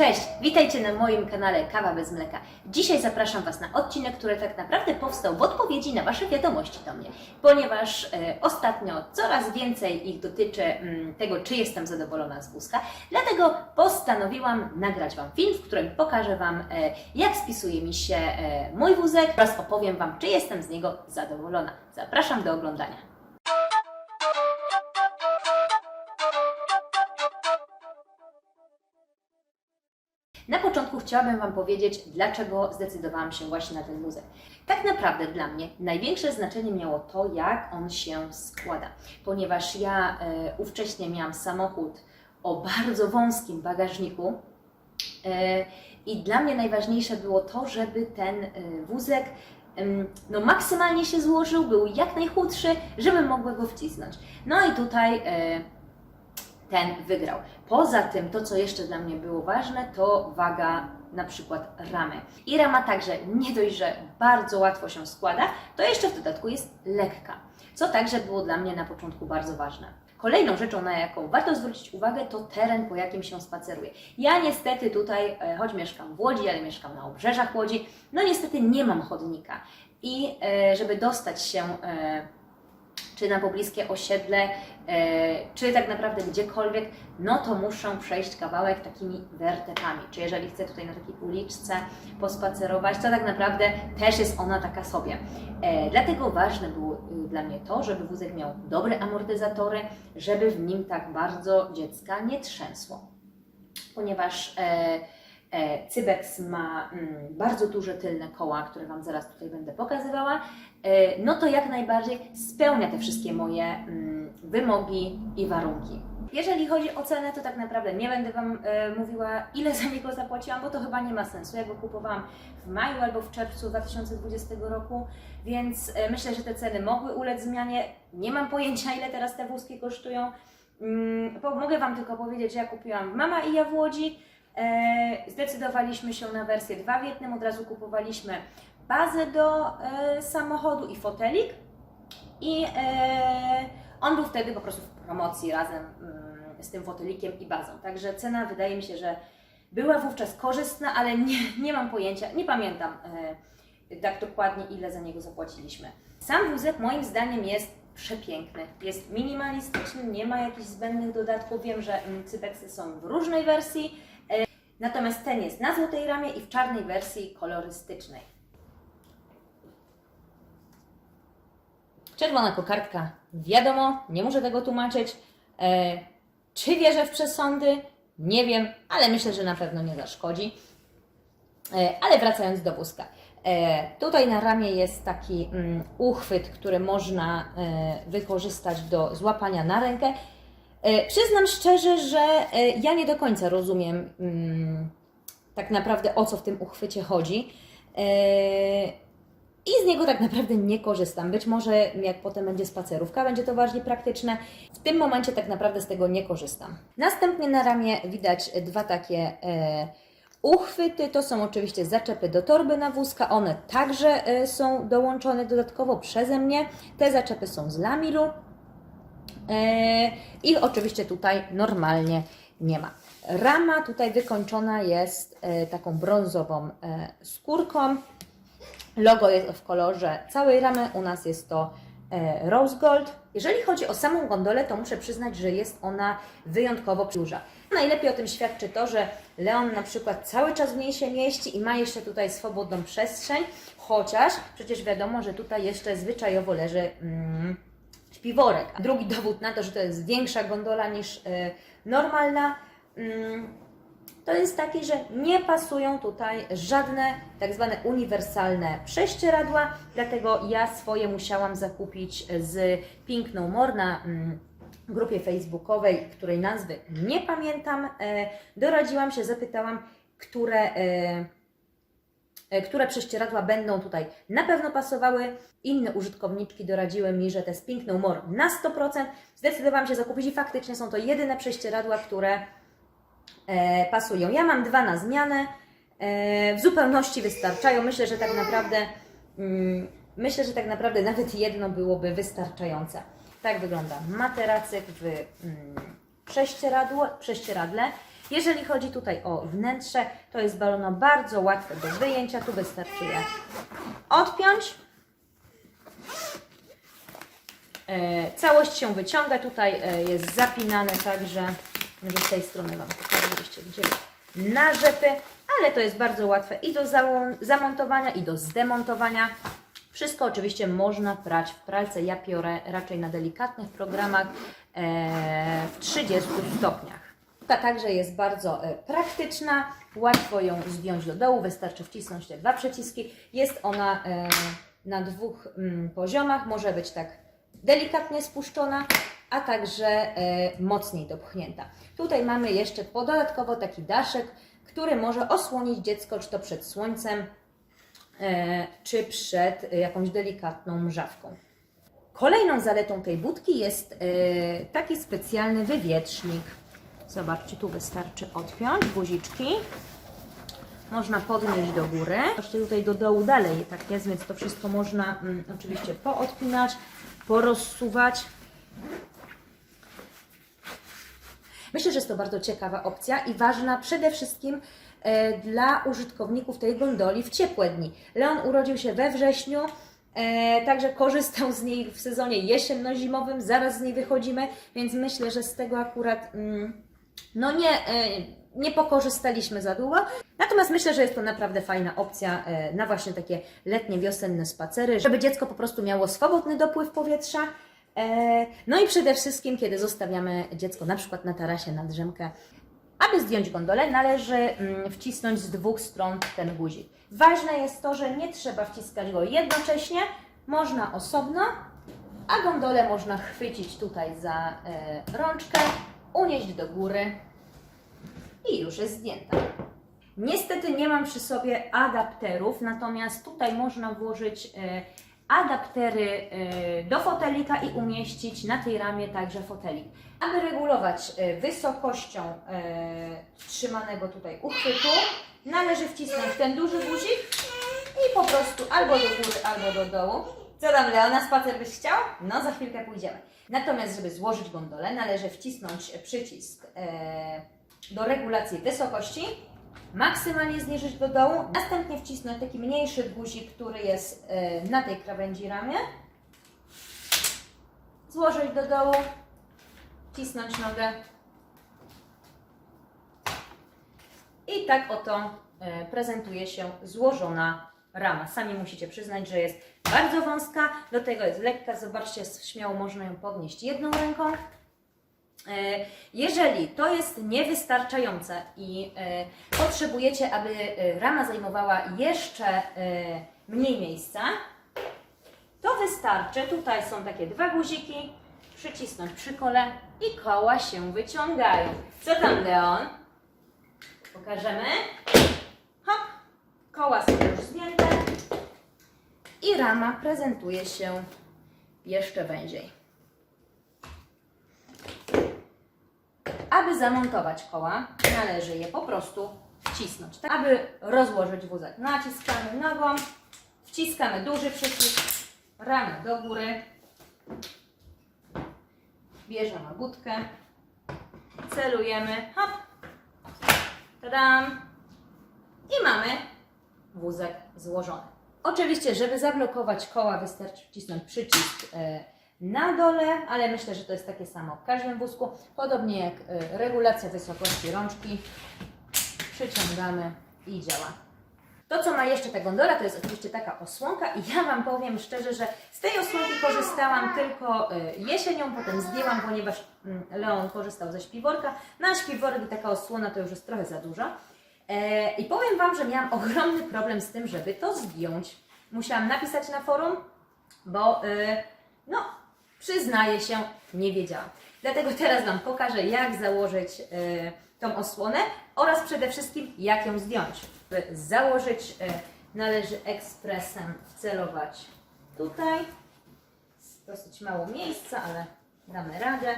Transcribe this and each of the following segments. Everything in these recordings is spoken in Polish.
Cześć, witajcie na moim kanale Kawa bez mleka. Dzisiaj zapraszam Was na odcinek, który tak naprawdę powstał w odpowiedzi na Wasze wiadomości do mnie, ponieważ e, ostatnio coraz więcej ich dotyczy mm, tego, czy jestem zadowolona z wózka. Dlatego postanowiłam nagrać Wam film, w którym pokażę Wam, e, jak spisuje mi się e, mój wózek oraz opowiem Wam, czy jestem z niego zadowolona. Zapraszam do oglądania. Na początku chciałabym Wam powiedzieć, dlaczego zdecydowałam się właśnie na ten wózek. Tak naprawdę dla mnie największe znaczenie miało to, jak on się składa, ponieważ ja e, ówcześnie miałam samochód o bardzo wąskim bagażniku e, i dla mnie najważniejsze było to, żeby ten e, wózek no, maksymalnie się złożył, był jak najchudszy, żebym mogła go wcisnąć. No i tutaj e, ten wygrał. Poza tym, to co jeszcze dla mnie było ważne, to waga na przykład ramy. I rama także nie dość, że bardzo łatwo się składa, to jeszcze w dodatku jest lekka, co także było dla mnie na początku bardzo ważne. Kolejną rzeczą, na jaką warto zwrócić uwagę, to teren, po jakim się spaceruje. Ja niestety tutaj, e, choć mieszkam w Łodzi, ale mieszkam na obrzeżach Łodzi, no niestety nie mam chodnika. I e, żeby dostać się e, czy na pobliskie osiedle, e, czy tak naprawdę gdziekolwiek, no to muszę przejść kawałek takimi wertepami. Czy jeżeli chcę tutaj na takiej uliczce pospacerować, to tak naprawdę też jest ona taka sobie. E, dlatego ważne było y, dla mnie to, żeby wózek miał dobre amortyzatory, żeby w nim tak bardzo dziecka nie trzęsło. Ponieważ e, Cybex ma mm, bardzo duże tylne koła, które Wam zaraz tutaj będę pokazywała, e, no to jak najbardziej spełnia te wszystkie moje mm, wymogi i warunki. Jeżeli chodzi o cenę, to tak naprawdę nie będę Wam e, mówiła, ile za niego zapłaciłam, bo to chyba nie ma sensu. Ja go kupowałam w maju albo w czerwcu 2020 roku, więc myślę, że te ceny mogły ulec zmianie. Nie mam pojęcia, ile teraz te wózki kosztują. Mm, mogę Wam tylko powiedzieć, że ja kupiłam w Mama i ja w Łodzi. E, zdecydowaliśmy się na wersję dwa w jednym, od razu kupowaliśmy bazę do e, samochodu i fotelik i e, on był wtedy po prostu w promocji razem mm, z tym fotelikiem i bazą. Także cena wydaje mi się, że była wówczas korzystna, ale nie, nie mam pojęcia, nie pamiętam tak dokładnie ile za niego zapłaciliśmy. Sam wózek moim zdaniem jest przepiękny. Jest minimalistyczny, nie ma jakichś zbędnych dodatków. Wiem, że mm, cybeksy są w różnej wersji, Natomiast ten jest na złotej ramie i w czarnej wersji kolorystycznej. Czerwona kokardka, wiadomo, nie muszę tego tłumaczyć. E, czy wierzę w przesądy? Nie wiem, ale myślę, że na pewno nie zaszkodzi. E, ale wracając do wózka. E, tutaj na ramię jest taki mm, uchwyt, który można wykorzystać do złapania na rękę. E, Przyznam szczerze, że e, ja nie do końca rozumiem mm, tak naprawdę o co w tym uchwycie chodzi. E, I z niego tak naprawdę nie korzystam. Być może jak potem będzie spacerówka, będzie to bardziej praktyczne. W tym momencie tak naprawdę z tego nie korzystam. Następnie na ramię widać dwa takie uchwyty. To są oczywiście zaczepy do torby na wózka. One także są dołączone dodatkowo przeze mnie. Te zaczepy są z lamilu. E, Ich oczywiście tutaj normalnie nie ma. Rama tutaj wykończona jest e, taką brązową e, skórką. Logo jest w kolorze całej ramy, u nas jest to rose gold. Jeżeli chodzi o samą gondolę, to muszę przyznać, że jest ona wyjątkowo duża. Najlepiej o tym świadczy to, że Leon na przykład cały czas w niej się mieści i ma jeszcze tutaj swobodną przestrzeń, chociaż przecież wiadomo, że tutaj jeszcze zwyczajowo leży mm, śpiworek. Drugi dowód na to, że to jest większa gondola niż y, normalna, mm, to jest taki, że nie pasują tutaj żadne tak zwane uniwersalne prześcieradła, dlatego ja swoje musiałam zakupić z Pink No More na mm, grupie facebookowej, której nazwy nie pamiętam. E, doradziłam się, zapytałam, które... E, które prześcieradła będą tutaj na pewno pasowały. Inne użytkowniczki doradziły mi, że te z Pink No More na 100%. Zdecydowałam się zakupić i faktycznie są to jedyne prześcieradła, które e, pasują. Ja mam dwa na zmianę. E, w zupełności wystarczają. Myślę, że tak naprawdę mm, myślę, że tak naprawdę nawet jedno byłoby wystarczające. Tak wygląda materacyk w mm, prześcieradło, prześcieradle. Jeżeli chodzi tutaj o wnętrze, to jest balono bardzo łatwe do wyjęcia. Tu wystarczy je odpiąć. E, całość się wyciąga. Tutaj e, jest zapinane także, może z tej strony Wam pokażę, widzieli, na rzepy, ale to jest bardzo łatwe i do zamontowania, i do zdemontowania. Wszystko oczywiście można prać w pralce. Ja piorę raczej na delikatnych programach e, w 30 stopniach. Ta także jest bardzo e, praktyczna, łatwo ją zdjąć do dołu, wystarczy wcisnąć te dwa przyciski. Jest ona e, na dwóch mm, poziomach, może być tak delikatnie spuszczona, a także e, mocniej dopchnięta. Tutaj mamy jeszcze dodatkowo taki daszek, który może osłonić dziecko, czy to przed słońcem, czy przed jakąś delikatną mrzawką. Kolejną zaletą tej budki jest taki specjalny wywietrznik. Zobaczcie, tu wystarczy odpiąć guziczki. Można podnieść do góry. Zobaczcie, tutaj do dołu dalej tak jest, więc to wszystko można mm, oczywiście poodpinać, porozsuwać. Myślę, że jest to bardzo ciekawa opcja i ważna przede wszystkim e, dla użytkowników tej gondoli w ciepłe dni. Leon urodził się we wrześniu, e, także korzystał z niej w sezonie jesienno-zimowym, zaraz z niej wychodzimy, więc myślę, że z tego akurat mm, no nie, e, nie pokorzystaliśmy za długo. Natomiast myślę, że jest to naprawdę fajna opcja e, na właśnie takie letnie, wiosenne spacery, żeby dziecko po prostu miało swobodny dopływ powietrza. E, No i przede wszystkim, kiedy zostawiamy dziecko na przykład na tarasie na drzemkę, aby zdjąć gondolę, należy mm, wcisnąć z dwóch stron ten guzik. Ważne jest to, że nie trzeba wciskać go jednocześnie, można osobno, a gondolę można chwycić tutaj za rączkę, unieść do góry i już jest zdjęta. Niestety nie mam przy sobie adapterów, natomiast tutaj można włożyć e, adaptery e, do fotelika i umieścić na tej ramie także fotelik. Aby regulować e, wysokością trzymanego tutaj uchwytu, należy wcisnąć ten duży guzik i po prostu albo do góry, albo do dołu. Co tam, Leo, na spacer byś chciał? No, za chwilkę pójdziemy. Natomiast, żeby złożyć gondolę, należy wcisnąć przycisk e, do regulacji wysokości, maksymalnie zniżyć do dołu, następnie wcisnąć taki mniejszy guzik, który jest e, na tej krawędzi ramię, złożyć do dołu, wcisnąć nogę. I tak oto e, prezentuje się złożona rama. Sami musicie przyznać, że jest bardzo wąska, do tego jest lekka. Zobaczcie, śmiało można ją podnieść jedną ręką. E, Jeżeli to jest niewystarczające i e, potrzebujecie, aby e, rama zajmowała jeszcze mniej miejsca, to wystarczy, tutaj są takie dwa guziki, przycisnąć przy kole i koła się wyciągają. Co tam, Leon? Pokażemy. Hop, koła są już zdjęte i rama prezentuje się jeszcze węziej. Aby zamontować koła, należy je po prostu wcisnąć. Tak, aby rozłożyć wózek, naciskamy nogą, wciskamy duży przycisk, ramę do góry, bierzemy budkę, celujemy, hop, tadam i mamy wózek złożony. Oczywiście, żeby zablokować koła, wystarczy wcisnąć przycisk e, na dole, ale myślę, że to jest takie samo w każdym wózku. Podobnie jak e, regulacja wysokości rączki. Przyciągamy i działa. To, co ma jeszcze ta gondola, to jest oczywiście taka osłonka i ja Wam powiem szczerze, że z tej osłonki korzystałam tylko e, jesienią, potem zdjęłam, ponieważ mm, Leon korzystał ze śpiworka. Na śpiworek taka osłona to już jest trochę za dużo. E, I powiem Wam, że miałam ogromny problem z tym, żeby to zdjąć. Musiałam napisać na forum, bo e, no, przyznaję się, nie wiedziałam. Dlatego teraz Wam pokażę, jak założyć e, tą osłonę oraz przede wszystkim, jak ją zdjąć. By założyć e, należy ekspresem wcelować tutaj. Dosyć mało miejsca, ale damy radę.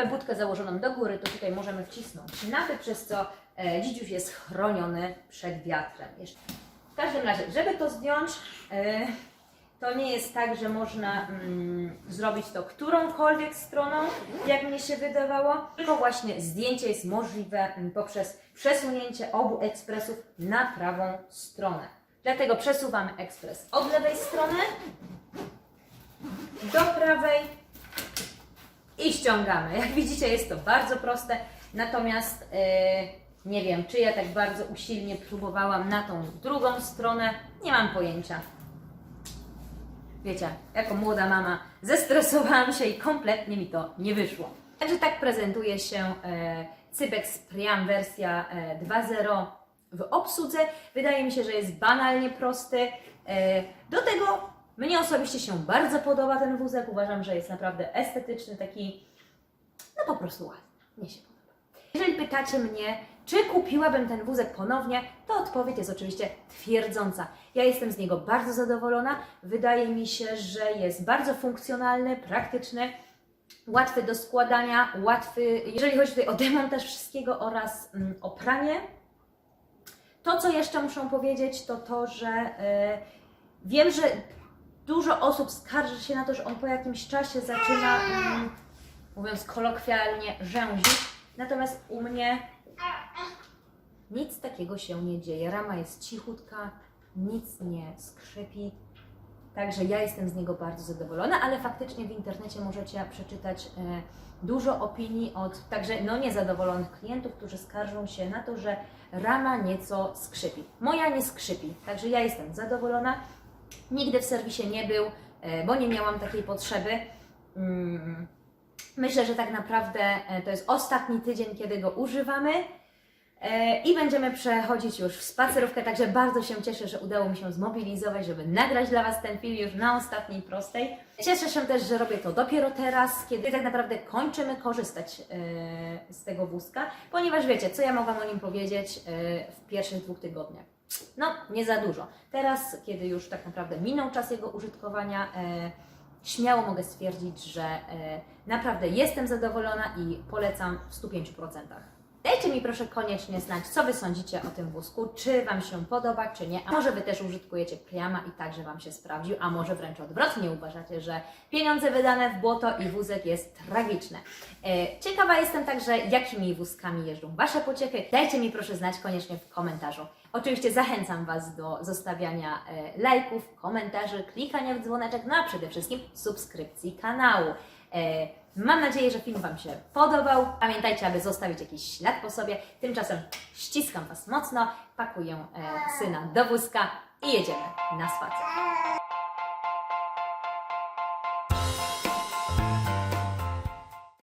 Mamy budkę założoną do góry, to tutaj możemy wcisnąć napy, przez co e, dzidziuś jest chroniony przed wiatrem. W każdym razie, żeby to zdjąć, e, To nie jest tak, że można mm, zrobić to którąkolwiek stroną, jak mnie się wydawało, tylko właśnie zdjęcie jest możliwe mm, poprzez przesunięcie obu ekspresów na prawą stronę. Dlatego przesuwamy ekspres od lewej strony do prawej i ściągamy. Jak widzicie, jest to bardzo proste, natomiast e, nie wiem, czy ja tak bardzo usilnie próbowałam na tą drugą stronę, nie mam pojęcia. Wiecie, jako młoda mama zestresowałam się i kompletnie mi to nie wyszło. Także tak prezentuje się e, Cybex Priam wersja e, 2.0 w obsłudze. Wydaje mi się, że jest banalnie prosty. E, do tego mnie osobiście się bardzo podoba ten wózek. Uważam, że jest naprawdę estetyczny, taki no po prostu ładny. Mnie się podoba. Jeżeli pytacie mnie, czy kupiłabym ten wózek ponownie, to odpowiedź jest oczywiście twierdząca. Ja jestem z niego bardzo zadowolona. Wydaje mi się, że jest bardzo funkcjonalny, praktyczny, łatwy do składania, łatwy, jeżeli chodzi tutaj o demontaż wszystkiego oraz mm, o pranie. To, co jeszcze muszę powiedzieć, to to, że e, wiem, że dużo osób skarży się na to, że on po jakimś czasie zaczyna, mm, mówiąc kolokwialnie, rzęzić. Natomiast u mnie nic takiego się nie dzieje. Rama jest cichutka, nic nie skrzypi. Także ja jestem z niego bardzo zadowolona, ale faktycznie w internecie możecie przeczytać e, dużo opinii od także no, niezadowolonych klientów, którzy skarżą się na to, że rama nieco skrzypi. Moja nie skrzypi, także ja jestem zadowolona. Nigdy w serwisie nie był, e, bo nie miałam takiej potrzeby. Mm, Myślę, że tak naprawdę e, to jest ostatni tydzień, kiedy go używamy. E, I będziemy przechodzić już w spacerówkę, także bardzo się cieszę, że udało mi się zmobilizować, żeby nagrać dla Was ten film już na ostatniej prostej. Cieszę się też, że robię to dopiero teraz, kiedy tak naprawdę kończymy korzystać z tego wózka, ponieważ wiecie, co ja mogłam o nim powiedzieć w pierwszych dwóch tygodniach? No, nie za dużo. Teraz, kiedy już tak naprawdę minął czas jego użytkowania, e, śmiało mogę stwierdzić, że e, naprawdę jestem zadowolona i polecam w 105%. Dajcie mi proszę koniecznie znać, co Wy sądzicie o tym wózku, czy Wam się podoba, czy nie. A może Wy też użytkujecie Priama i także Wam się sprawdził, a może wręcz odwrotnie uważacie, że pieniądze wydane w błoto i wózek jest tragiczny. E, Ciekawa jestem także, jakimi wózkami jeżdżą Wasze pociechy. Dajcie mi proszę znać koniecznie w komentarzu. Oczywiście zachęcam Was do zostawiania e, lajków, komentarzy, klikania w dzwoneczek, no a przede wszystkim subskrypcji kanału. Mam nadzieję, że film Wam się podobał. Pamiętajcie, aby zostawić jakiś ślad po sobie. Tymczasem ściskam Was mocno, pakuję e, syna do wózka i jedziemy na spacer.